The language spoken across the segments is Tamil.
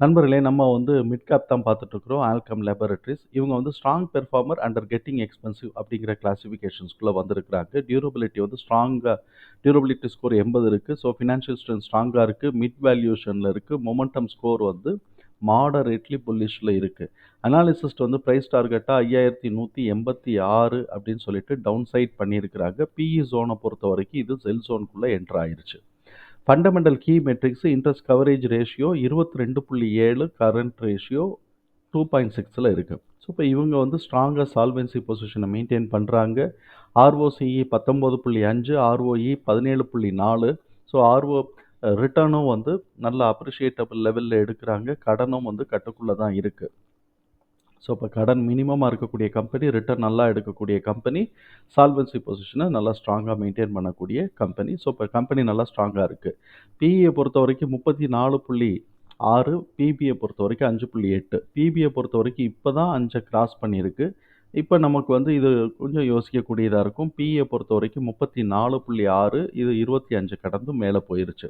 நண்பர்களே நம்ம வந்து மிட்கேப் தான் பார்த்துட்ருக்குறோம் ஆல்கம் லேபரட்டரிஸ் இவங்க வந்து strong performer under getting expensive அப்படிங்கிற கிளாசிஃபிகேஷன்ஸ்குள்ளே வந்திருக்கிறாங்க. டியூரபிலிட்டி வந்து ஸ்ட்ராங்காக டியூரபிலிட்டி ஸ்கோர் எண்பது இருக்குது ஸோ ஃபினான்ஷியல் ஸ்ட்ரென்த் ஸ்ட்ராங்காக இருக்குது மிட் வேல்யூஷனில் இருக்குது மொமெண்டம் ஸ்கோர் வந்து மாடரேட்லி புல்லிஷில் இருக்குது அனாலிசிஸ்ட் வந்து ப்ரைஸ் டார்கெட்டாக ஐயாயிரத்தி நூற்றி எண்பத்தி ஆறு அப்படின்னு சொல்லிட்டு டவுன் சைட் பண்ணியிருக்கிறாங்க பிஇ ஜோனை பொறுத்த வரைக்கும் இது செல் ஜோனுக்குள்ளே enter fundamental key metrics interest coverage ratio இருபத்தி ரெண்டு புள்ளி ஏழு கரண்ட் ரேஷியோ டூ பாயிண்ட் சிக்ஸில் இருக்குது ஸோ இப்போ இவங்க வந்து ஸ்ட்ராங்காக சால்வென்சி பொசிஷனை மெயின்டைன் பண்ணுறாங்க ஆர்ஓசிஇ பத்தொம்போது புள்ளி அஞ்சு ஆர்ஓஇ பதினேழு புள்ளி நாலு. ஸோ ஆர்ஓ ரிட்டர்னும் வந்து நல்ல அப்ரிஷியேட்டபிள் லெவலில் எடுக்கிறாங்க. கடனும் வந்து கட்டுக்குள்ளே தான் இருக்குது ஸோ இப்போ கடன் மினிமமாக இருக்கக்கூடிய கம்பெனி ரிட்டர்ன் நல்லா எடுக்கக்கூடிய கம்பெனி சால்வன்சி பொசிஷனை நல்லா ஸ்ட்ராங்காக மெயின்டைன் பண்ணக்கூடிய கம்பெனி ஸோ இப்போ கம்பெனி நல்லா ஸ்ட்ராங்காக இருக்குது பிஇயை பொறுத்த வரைக்கும் முப்பத்தி நாலு புள்ளி ஆறு பிபியை பொறுத்த வரைக்கும் அஞ்சு புள்ளி எட்டு. பிபியை பொறுத்த வரைக்கும் இப்போ தான் அஞ்சை கிராஸ் பண்ணியிருக்கு. இப்போ நமக்கு வந்து இது கொஞ்சம் யோசிக்கக்கூடியதாக இருக்கும். பிஏ பொறுத்த வரைக்கும் முப்பத்தி நாலு புள்ளி ஆறு இது இருபத்தி அஞ்சு கடந்து மேலே போயிருச்சு.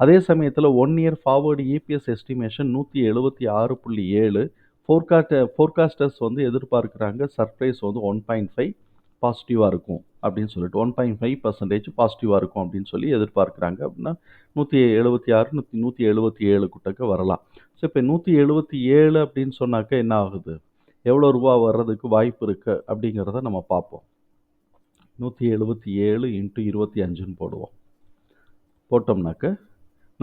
அதே சமயத்தில் one year forward EPS estimation நூற்றி எழுபத்தி ஆறு புள்ளி ஏழு ஃபோர்காஸ்ட் ஃபோர்காஸ்டர்ஸ் வந்து எதிர்பார்க்குறாங்க சர்ப்ரைஸ் வந்து ஒன் பாயிண்ட் ஃபைவ் பாசிட்டிவாக இருக்கும் அப்படின்னு சொல்லிட்டு. ஒன் பாயிண்ட் ஃபைவ் பர்சன்டேஜ் பாசிட்டிவாக இருக்கும் அப்படின்னு சொல்லி எதிர்பார்க்குறாங்க அப்படின்னா நூற்றி எழுபத்தி ஆறு நூற்றி நூற்றி எழுபத்தி ஏழு கிட்டக்க வரலாம். ஸோ இப்போ நூற்றி எழுபத்தி ஏழு அப்படின்னு சொன்னாக்க என்ன ஆகுது? எவ்வளோ ரூபா வர்றதுக்கு வாய்ப்பு இருக்குது அப்படிங்கிறத நம்ம பார்ப்போம். நூற்றி எழுபத்தி ஏழு இன்ட்டு இருபத்தி அஞ்சுன்னு போடுவோம். போட்டோம்னாக்க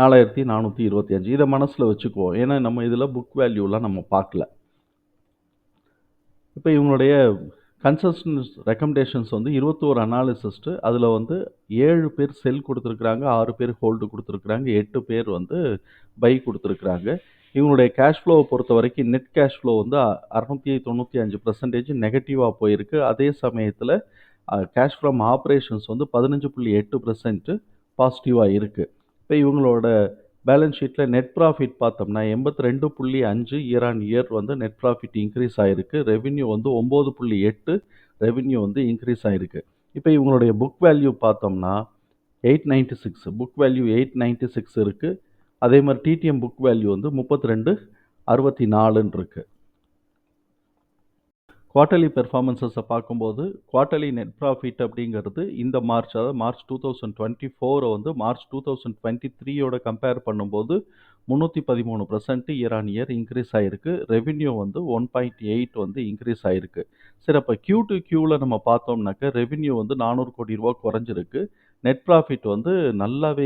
நாலாயிரத்தி நானூற்றி இருபத்தி அஞ்சு. இதை மனசில் வச்சுக்குவோம் ஏன்னா நம்ம இதில் புக் வேல்யூலாம் நம்ம பார்க்கல. இப்போ இவங்களுடைய கன்சஸ்டன்ஸ் ரெக்கமெண்டேஷன்ஸ் வந்து இருபத்தோரு அனாலிசிஸ்ட்டு அதில் வந்து ஏழு பேர் செல் கொடுத்துருக்குறாங்க ஆறு பேர் ஹோல்டு கொடுத்துருக்குறாங்க எட்டு பேர் வந்து பை கொடுத்துருக்குறாங்க. இவங்களுடைய கேஷ் ஃப்ளோவை பொறுத்த வரைக்கும் நெட் கேஷ் ஃப்ளோ வந்து அறநூற்றி தொண்ணூற்றி அஞ்சு பர்சன்டேஜ் நெகட்டிவாக போயிருக்கு. அதே சமயத்தில் கேஷ் ஃப்ரம் ஆப்ரேஷன்ஸ் வந்து பதினஞ்சு புள்ளி எட்டு பர்சன்ட்டு பாசிட்டிவாக இருக்குது இப்போ இவங்களோட பேலன்ஸ் ஷீட்டில் நெட் ப்ராஃபிட் பார்த்தோம்னா எண்பத்தி ரெண்டு புள்ளி அஞ்சு இயர் ஆன் இயர் வந்து நெட் ப்ராஃபிட் இன்க்ரீஸ் ஆகிருக்கு ரெவின்யூ வந்து ஒம்பது புள்ளி எட்டு ரெவின்யூ வந்து இன்க்ரீஸ் ஆகிருக்கு இப்போ இவங்களுடைய புக் வேல்யூ பார்த்தோம்னா eight ninety six book value eight ninety six இருக்குது அதே மாதிரி டிடிஎம் புக் வேல்யூ வந்து முப்பத்தி ரெண்டு அறுபத்தி நாலுன்னு இருக்குது குவார்ட்டர்லி பெர்ஃபார்மன்ஸஸை பார்க்கும்போது குவார்ட்டர்லி நெட் ப்ராஃபிட் அப்படிங்கிறது இந்த மார்ச் அதாவது மார்ச் டூ தௌசண்ட் டுவெண்ட்டி ஃபோரை வந்து மார்ச் டூ தௌசண்ட் டுவெண்ட்டி த்ரீயோட கம்பேர் பண்ணும்போது முந்நூற்றி பதிமூணு percent year on year increase ஆகிருக்கு ரெவின்யூ வந்து ஒன் பாயிண்ட் எயிட் வந்து இன்க்ரீஸ் ஆகிருக்கு சரி அப்போ கியூ டு கியூவில் நம்ம பார்த்தோம்னாக்க ரெவின்யூ வந்து நானூறு கோடி ரூபா குறைஞ்சிருக்கு. நெட் ப்ராஃபிட் வந்து நல்லாவே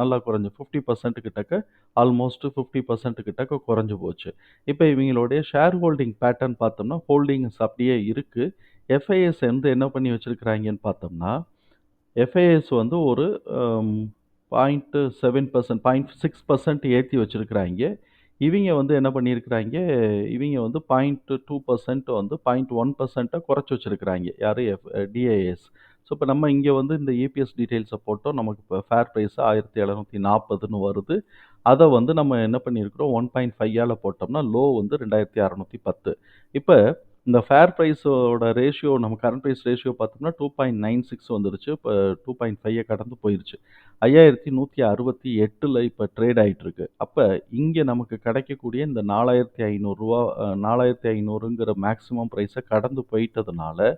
நல்லா குறைஞ்சி ஃபிஃப்டி பர்சன்ட் கிட்டக்க ஆல்மோஸ்ட் ஃபிஃப்டி பர்சன்ட் கிட்டக்க குறைஞ்சி போச்சு. இப்போ இவங்களுடைய ஷேர் ஹோல்டிங் பேட்டர்ன் பார்த்தோம்னா ஹோல்டிங்ஸ் அப்படியே இருக்குது எஃப்ஐஎஸ் வந்து என்ன பண்ணி வச்சுருக்கிறாங்கன்னு பார்த்தோம்னா எஃப்ஐஎஸ் வந்து ஒரு point seven percent point six percent ஏற்றி வச்சுருக்கிறாங்க. இவங்க வந்து என்ன பண்ணியிருக்கிறாங்க இவங்க வந்து பாயிண்ட் டூ பர்சன்ட் வந்து பாயிண்ட் ஒன் பர்சன்ட்டை குறைச்சி வச்சுருக்கிறாங்க. யார்? எஃப் டிஐஎஸ் ஸோ இப்போ நம்ம இங்கே வந்து இந்த இபிஎஸ் டீட்டெயில்ஸை போட்டோம். நமக்கு இப்போ ஃபேர் ப்ரைஸ் ஆயிரத்தி எழுநூற்றி நாற்பதுன்னு வருது. அதை வந்து நம்ம என்ன பண்ணியிருக்கிறோம்? ஒன் பாயிண்ட் ஃபைவ்யால் போட்டோம்னா லோ வந்து ரெண்டாயிரத்தி அறநூற்றி பத்து. இப்போ இந்த ஃபேர் ப்ரைஸோட ரேஷியோ நம்ம கரண்ட் ப்ரைஸ் ரேஷியோ பார்த்தோம்னா டூ பாயிண்ட் நைன் சிக்ஸ் வந்துருச்சு. இப்போ டூ பாயிண்ட் ஃபைவை கடந்து போயிருச்சு. ஐயாயிரத்தி நூற்றி அறுபத்தி எட்டில் இப்போ ட்ரேட் ஆகிட்டுருக்கு அப்போ இங்கே நமக்கு கிடைக்கக்கூடிய இந்த நாலாயிரத்தி ஐநூறுரூவா நாலாயிரத்தி ஐநூறுங்கிற மேக்ஸிமம் ப்ரைஸை கடந்து போயிட்டதுனால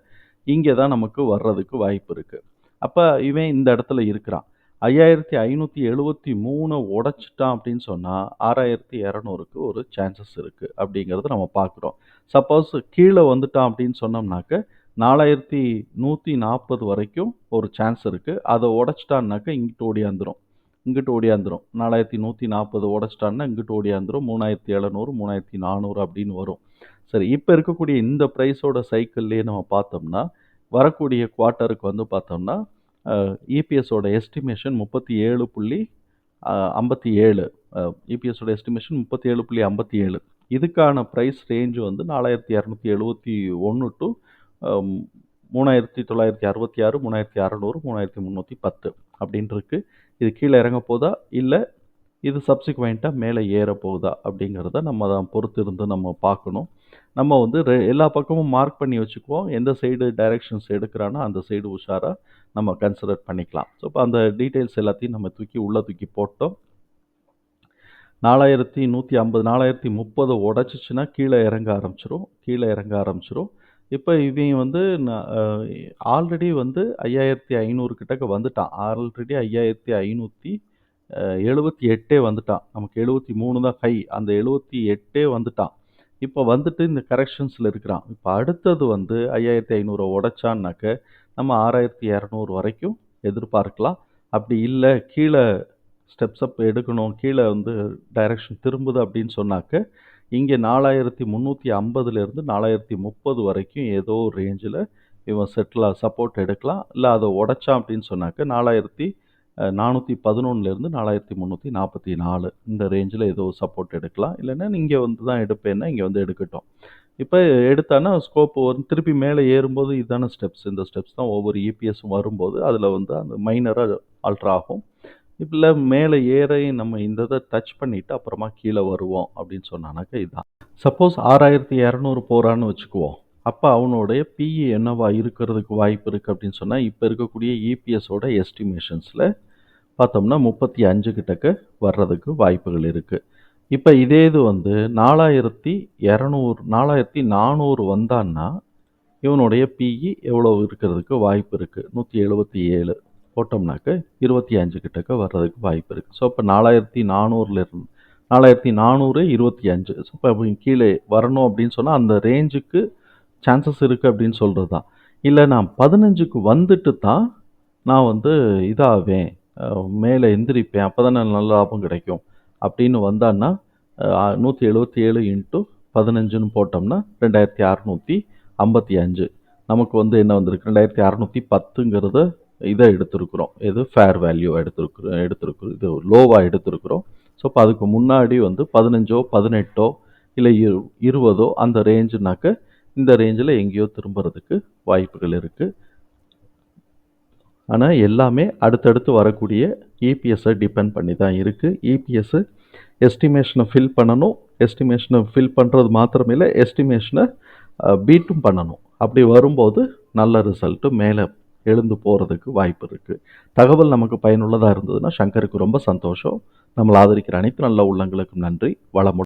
இங்கே தான் நமக்கு வர்றதுக்கு வாய்ப்பு இருக்குது அப்போ இவன் இந்த இடத்துல இருக்கிறான். ஐயாயிரத்தி ஐநூற்றி எழுபத்தி மூணு உடச்சிட்டான் அப்படின்னு சொன்னால் ஆறாயிரத்தி இரநூறுக்கு ஒரு சான்சஸ் இருக்குது அப்படிங்கிறத நம்ம பார்க்குறோம். சப்போஸ் கீழே வந்துட்டான் அப்படின்னு சொன்னோம்னாக்க நாலாயிரத்தி நூற்றி நாற்பது வரைக்கும் ஒரு சான்ஸ் இருக்குது அதை உடச்சிட்டான்னாக்க இங்கிட்டு ஓடியாந்துடும் இங்கிட்டு ஓடியாந்துடும் நாலாயிரத்தி நூற்றி நாற்பது உடச்சிட்டான்னா இங்கிட்டு ஓடியாந்துடும் மூணாயிரத்தி எழுநூறு மூணாயிரத்தி நானூறு அப்படின்னு வரும். சரி இப்போ இருக்கக்கூடிய இந்த ப்ரைஸோட சைக்கிள்லேயே நம்ம பார்த்தோம்னா வரக்கூடிய குவார்ட்டருக்கு வந்து பார்த்தோம்னா இபிஎஸோட எஸ்டிமேஷன் முப்பத்தி ஏழு புள்ளி ஐம்பத்தி ஏழு இபிஎஸோட எஸ்டிமேஷன் முப்பத்தி ஏழு புள்ளி ஐம்பத்தி ஏழு. இதுக்கான ப்ரைஸ் ரேஞ்சு வந்து நாலாயிரத்தி இரநூத்தி எழுபத்தி ஒன்று டு மூணாயிரத்தி தொள்ளாயிரத்தி அறுபத்தி ஆறு மூணாயிரத்தி அறநூறு மூணாயிரத்தி முந்நூற்றி பத்து அப்படின்ட்டுருக்கு இது கீழே இறங்க போதா? இல்லை இது சப்சிக்வெண்ட்டாக மேலே ஏற போகுதா அப்படிங்கிறத நம்ம தான் பொறுத்து இருந்து நம்ம பார்க்கணும். நம்ம வந்து ரெ- எல்லா பக்கமும் மார்க் பண்ணி வச்சுக்குவோம். எந்த சைடு டைரக்ஷன்ஸ் எடுக்கிறானோ அந்த சைடு உஷாராக நம்ம கன்சிடர் பண்ணிக்கலாம். ஸோ இப்போ அந்த டீட்டெயில்ஸ் எல்லாத்தையும் நம்ம தூக்கி உள்ளே தூக்கி போட்டோம். நாலாயிரத்தி நூற்றி ஐம்பது நாலாயிரத்தி முப்பது உடச்சிச்சின்னா கீழே இறங்க ஆரம்பிச்சிரும். கீழே இறங்க ஆரம்பிச்சிரும். இப்போ இவன் வந்து ஆல்ரெடி வந்து ஐயாயிரத்தி ஐநூறு கிட்டக்க வந்துட்டான். ஆல்ரெடி ஐயாயிரத்தி ஐநூற்றி எழுபத்தி எட்டே வந்துட்டான். நமக்கு எழுபத்தி மூணு தான் ஹை அந்த எழுபத்தி எட்டே வந்துட்டான். இப்போ வந்துட்டு இந்த கரெக்ஷன்ஸில் இருக்கிறான். இப்போ அடுத்தது வந்து ஐயாயிரத்தி ஐநூறு உடைச்சான்னாக்க நம்ம ஆறாயிரத்தி இரநூறு வரைக்கும் எதிர்பார்க்கலாம். அப்படி இல்லை கீழே ஸ்டெப்ஸ் அப் எடுக்கணும் கீழே வந்து டைரக்ஷன் திரும்புது அப்படின்னு சொன்னாக்க இங்கே நாலாயிரத்தி முந்நூற்றி ஐம்பதுலேருந்து நாலாயிரத்தி முப்பது வரைக்கும் ஏதோ ஒரு ரேஞ்சில் இவன் செட்டில் சப்போர்ட் எடுக்கலாம். இல்லை அதை உடைச்சான் அப்படின்னு சொன்னாக்க நாலாயிரத்தி நானூற்றி பதினொன்றுலேருந்து நாலாயிரத்தி முந்நூற்றி நாற்பத்தி நாலு. இந்த ரேஞ்சில் ஏதோ சப்போர்ட் எடுக்கலாம். இல்லைன்னா இங்கே வந்து தான் எடுப்பேன்னா இங்கே வந்து எடுக்கட்டும். இப்போ எடுத்தானா ஸ்கோப் வந்து திருப்பி மேலே ஏறும்போது இதான ஸ்டெப்ஸ் இந்த ஸ்டெப்ஸ் தான் ஒவ்வொரு இபிஎஸும் வரும்போது அதில் வந்து அந்த மைனராக ஆல்ட்ரா ஆகும். இப்போ மேலே ஏற நம்ம இந்த இதை டச் பண்ணிவிட்டு அப்புறமா கீழே வருவோம் அப்படின்னு சொன்னானாக்கா இதுதான் சப்போஸ் ஆறாயிரத்தி இரநூறு போகிறான்னு வச்சுக்குவோம். அப்போ அவனுடைய பிஇ என்னவா இருக்கிறதுக்கு வாய்ப்பு இருக்குது அப்படின்னு சொன்னால் இப்போ இருக்கக்கூடிய இபிஎஸோட எஸ்டிமேஷன்ஸில் பார்த்தோம்னா முப்பத்தி அஞ்சு கிட்டக்க வர்றதுக்கு வாய்ப்புகள் இருக்குது இப்போ இதே இது வந்து நாலாயிரத்தி இரநூறு நாலாயிரத்தி நானூறு வந்தான்னா இவனுடைய பிஇ எவ்வளோ இருக்கிறதுக்கு வாய்ப்பு இருக்குது நூற்றி எழுபத்தி ஏழு. போட்டோம்னாக்க இருபத்தி அஞ்சு கிட்டக்க வர்றதுக்கு வாய்ப்பு இருக்குது ஸோ இப்போ நாலாயிரத்தி நானூறுலேருந்து நாலாயிரத்தி நானூறு இருபத்தி அஞ்சு. ஸோ இப்போ கீழே வரணும் அப்படின்னு சொன்னால் அந்த ரேஞ்சுக்கு சான்சஸ் இருக்குது அப்படின்னு சொல்கிறது தான் இல்லை நான் பதினஞ்சுக்கு வந்துட்டு தான் நான் வந்து இதாவேன் மேலே எந்திரிப்பேன் அப்போ தான் நல்ல லாபம் கிடைக்கும் அப்படின்னு வந்தான்னா நூற்றி எழுபத்தி ஏழு இன்ட்டு பதினஞ்சுன்னு போட்டோம்னா ரெண்டாயிரத்தி அறநூற்றி ஐம்பத்தி அஞ்சு. நமக்கு வந்து என்ன வந்திருக்கு? ரெண்டாயிரத்தி அறநூற்றி பத்துங்கிறத இதை எடுத்திருக்கிறோம். இது ஃபேர் வேல்யூ எடுத்திருக்கிறோம் எடுத்திருக்கிறோம் இது லோவாக எடுத்திருக்கிறோம். ஸோ இப்போ அதுக்கு முன்னாடி வந்து பதினஞ்சோ பதினெட்டோ இல்லை இரு இருபதோ அந்த ரேஞ்சுனாக்க இந்த ரேஞ்சில் எங்கேயோ திரும்புறதுக்கு வாய்ப்புகள் இருக்குது ஆனால் எல்லாமே அடுத்தடுத்து வரக்கூடிய இபிஎஸ்ஸை டிபெண்ட் பண்ணி தான் இருக்குது இபிஎஸ்ஸு எஸ்டிமேஷனை ஃபில் பண்ணணும். எஸ்டிமேஷனை ஃபில் பண்ணுறது மாத்திரமே இல்லை எஸ்டிமேஷனை பீட்டும் பண்ணணும். அப்படி வரும்போது நல்ல ரிசல்ட்டு மேலே எழுந்து போகிறதுக்கு வாய்ப்பு இருக்குது தகவல் நமக்கு பயனுள்ளதாக இருந்ததுன்னா சங்கருக்கு ரொம்ப சந்தோஷம். நம்மளை ஆதரிக்கிற அனைத்து நல்ல உள்ளங்களுக்கும் நன்றி. வளமுடன்.